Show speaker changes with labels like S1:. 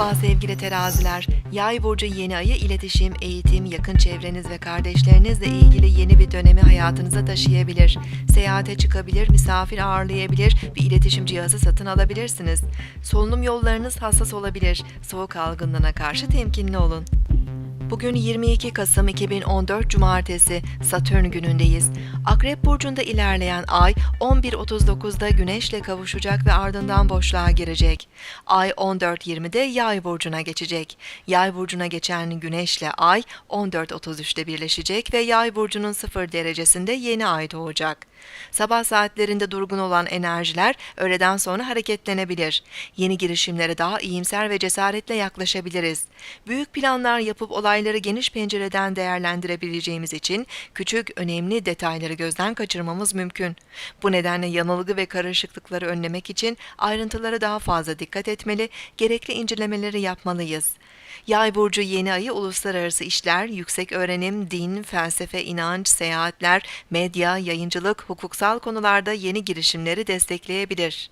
S1: Merhaba sevgili teraziler. Yay burcu yeni ayı iletişim, eğitim, yakın çevreniz ve kardeşlerinizle ilgili yeni bir dönemi hayatınıza taşıyabilir. Seyahate çıkabilir, misafir ağırlayabilir, bir iletişim cihazı satın alabilirsiniz. Solunum yollarınız hassas olabilir. Soğuk algınlığına karşı temkinli olun. Bugün 22 Kasım 2014 Cumartesi Satürn günündeyiz. Akrep burcunda ilerleyen ay 11.39'da Güneş'le kavuşacak ve ardından boşluğa girecek. Ay 14.20'de Yay burcuna geçecek. Yay burcuna geçen Güneş'le ay 14.33'te birleşecek ve Yay burcunun 0 derecesinde yeni ay doğacak. Sabah saatlerinde durgun olan enerjiler öğleden sonra hareketlenebilir. Yeni girişimlere daha iyimser ve cesaretle yaklaşabiliriz. Büyük planlar yapıp olayları geniş pencereden değerlendirebileceğimiz için küçük, önemli detayları gözden kaçırmamız mümkün. Bu nedenle yanılgı ve karışıklıkları önlemek için ayrıntılara daha fazla dikkat etmeli, gerekli incelemeleri yapmalıyız. Yay burcu yeni ayı uluslararası işler, yüksek öğrenim, din, felsefe, inanç, seyahatler, medya, yayıncılık, hukuksal konularda yeni girişimleri destekleyebilir.